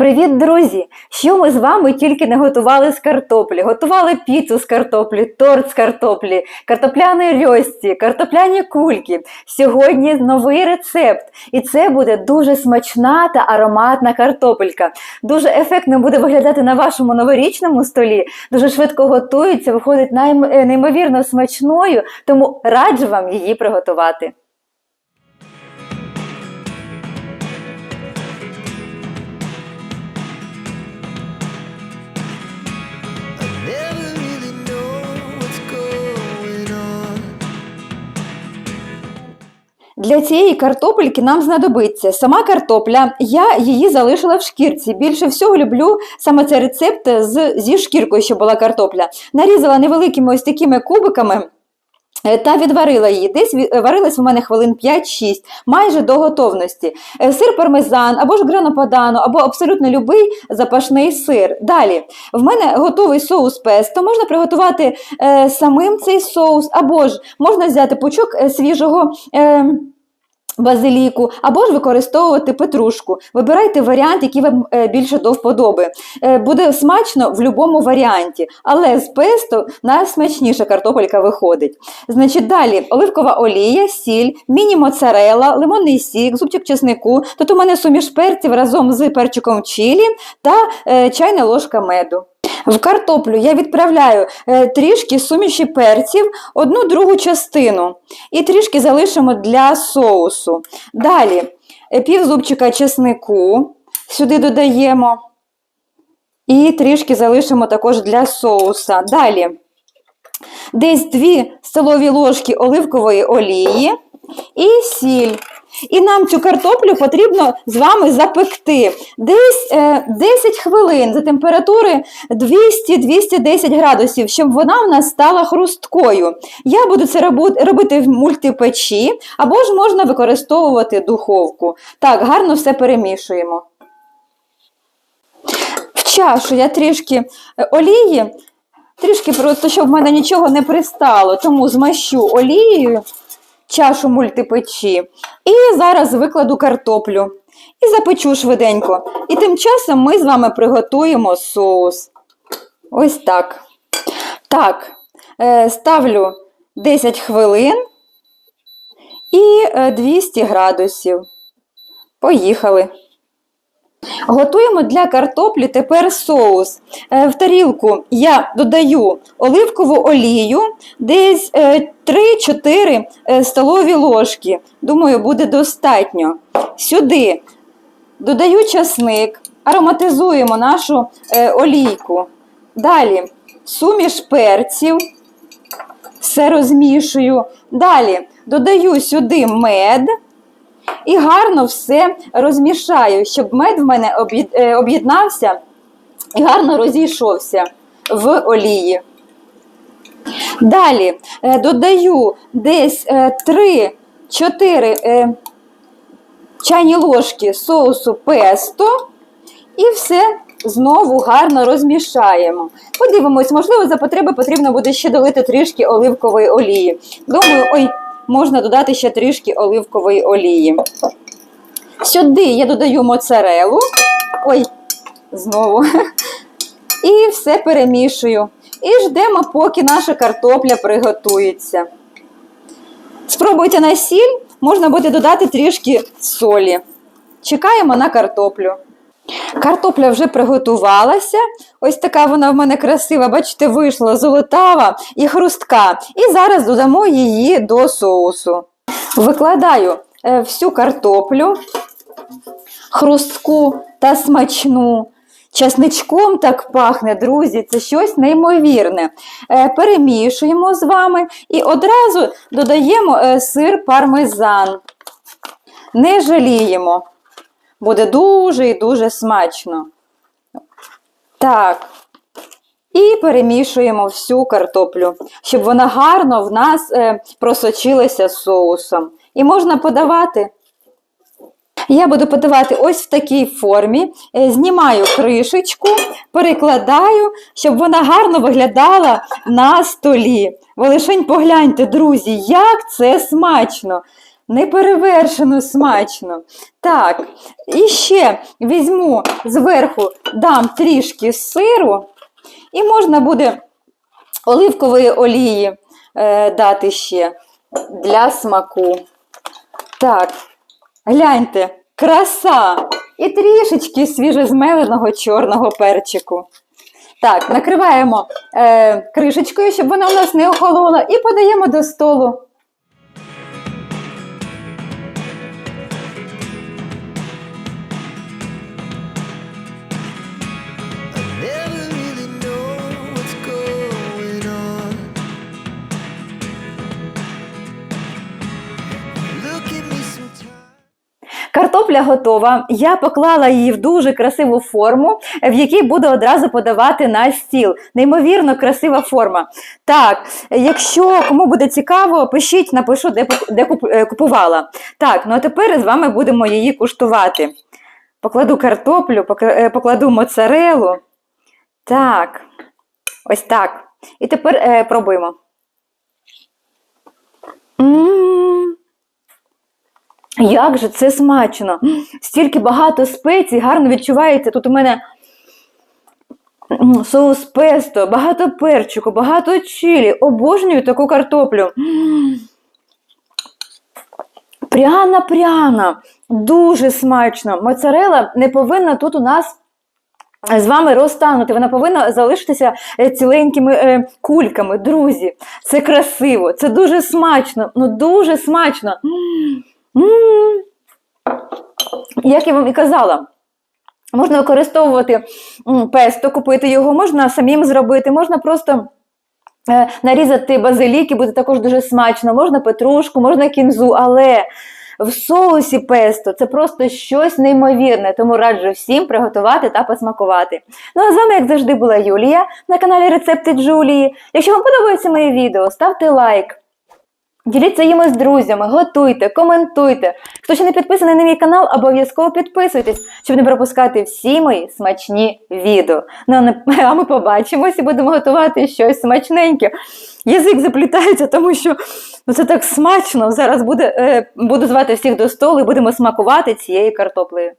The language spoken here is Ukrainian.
Привіт, друзі! Що ми з вами тільки не готували з картоплі? Готували піцу з картоплі, торт з картоплі, картопляні рьості, картопляні кульки. Сьогодні новий рецепт, і це буде дуже смачна та ароматна картопелька. Дуже ефектно буде виглядати на вашому новорічному столі. Дуже швидко готується, виходить е, неймовірно смачною, тому раджу вам її приготувати. Для цієї картопельки нам знадобиться сама картопля. Я її залишила в шкірці. Більше всього люблю саме цей рецепт з, зі шкіркою, що була картопля. Нарізала невеликими ось такими кубиками. Е, Та відварила її. Десь е, варилась у мене хвилин 5-6, майже до готовності. Е, Сир пармезан, або ж гранопадано, або абсолютно любий запашний сир. Далі, в мене готовий соус песто. Можна приготувати е, самим цей соус, або ж можна взяти пучок свіжого. Е, Базиліку, або ж використовувати петрушку. Вибирайте варіант, який вам е, більше до вподоби. Е, Буде смачно в будь-якому варіанті, але з песто найсмачніша картопелька виходить. Значить, далі оливкова олія, сіль, міні-моцарела, лимонний сік, зубчик чеснику. Тут у мене суміш перців разом з перчиком чилі та е, чайна ложка меду. В картоплю я відправляю е, трішки суміші перців, одну другу частину. І трішки залишимо для соусу. Далі е, пів зубчика чеснику сюди додаємо. І трішки залишимо також для соуса. Далі десь 2 столові ложки оливкової олії і сіль. І нам цю картоплю потрібно з вами запекти десь е, 10 хвилин за температури 200-210 градусів, щоб вона в нас стала хрусткою. Я буду це робити в мультипечі, або ж можна використовувати духовку. Так, гарно все перемішуємо. В чашу я трішки е, олії, трішки просто, щоб в мене нічого не пристало, тому змащу олією чашу мультипечі. І зараз викладу картоплю і запечу швиденько. І тим часом ми з вами приготуємо соус. Ось так. Так, е, ставлю 10 хвилин і е, 200 градусів. Поїхали. Готуємо для картоплі тепер соус. Е, В тарілку я додаю оливкову олію, десь е, 3-4 е, столові ложки. Думаю, буде достатньо. Сюди додаю часник, ароматизуємо нашу е, олійку. Далі суміш перців, все розмішую. Далі додаю сюди мед. І гарно все розмішаю, щоб мед в мене е, об'єднався і гарно розійшовся в олії. Далі е, додаю десь 3-4 е, чайні ложки соусу песто і все знову гарно розмішаємо. Подивимось, можливо, за потреби потрібно буде ще долити трішки оливкової олії. Думаю, ой, можна додати ще трішки оливкової олії. Сюди я додаю моцарелу. Ой, знову. І все перемішую. І ждемо, поки наша картопля приготується. Спробуйте на сіль, можна буде додати трішки солі. Чекаємо на картоплю. Картопля вже приготувалася. Ось така вона в мене красива, бачите, вийшла золотава і хрустка. І зараз додамо її до соусу. Викладаю е, всю картоплю, хрустку та смачну. Часничком так пахне, друзі, це щось неймовірне. Е, Перемішуємо з вами і одразу додаємо е, сир пармезан. Не жаліємо. Буде дуже і дуже смачно. Так. І перемішуємо всю картоплю, щоб вона гарно в нас е, просочилася соусом. І можна подавати. Я буду подавати ось в такій формі. Е, Знімаю кришечку, перекладаю, щоб вона гарно виглядала на столі. Ви лишень погляньте, друзі, як це смачно! Неперевершено смачно. Так, і ще візьму зверху, дам трішки сиру, і можна буде оливкової олії е, дати ще для смаку. Так, гляньте, краса! І трішечки свіжозмеленого чорного перчику. Так, накриваємо е, кришечкою, щоб вона у нас не охолола, і подаємо до столу. Картопля готова. Я поклала її в дуже красиву форму, в якій буду одразу подавати на стіл. Неймовірно красива форма. Так, якщо кому буде цікаво, пишіть, напишу, де, де е, купувала. Так, ну а тепер з вами будемо її куштувати. Покладу картоплю, е, покладу моцарелу. Так, ось так. І тепер е, пробуємо. М, як же це смачно! Стільки багато спецій, гарно відчувається. Тут у мене соус песто, багато перчику, багато чилі. Обожнюю таку картоплю. Пряна, пряна, дуже смачно. Моцарела не повинна тут у нас. З вами розтанути, вона повинна залишитися е, ціленькими е, кульками. Друзі, це красиво, це дуже смачно, ну дуже смачно. М. М. Як я вам і казала, можна використовувати песто, купити його, можна самим зробити, можна просто е, нарізати базилік і буде також дуже смачно, можна петрушку, можна кінзу, але в соусі песто це просто щось неймовірне, тому раджу всім приготувати та посмакувати. Ну а з вами, як завжди, була Юлія на каналі Рецепти Джулії. Якщо вам подобається моє відео, ставте лайк. Діліться їми з друзями, готуйте, коментуйте. Хто ще не підписаний на мій канал, обов'язково підписуйтесь, щоб не пропускати всі мої смачні відео. Ну а ми побачимось і будемо готувати щось смачненьке. Язик заплітається, тому що ну, це так смачно. Зараз буде, е, буду звати всіх до столу і будемо смакувати цією картоплею.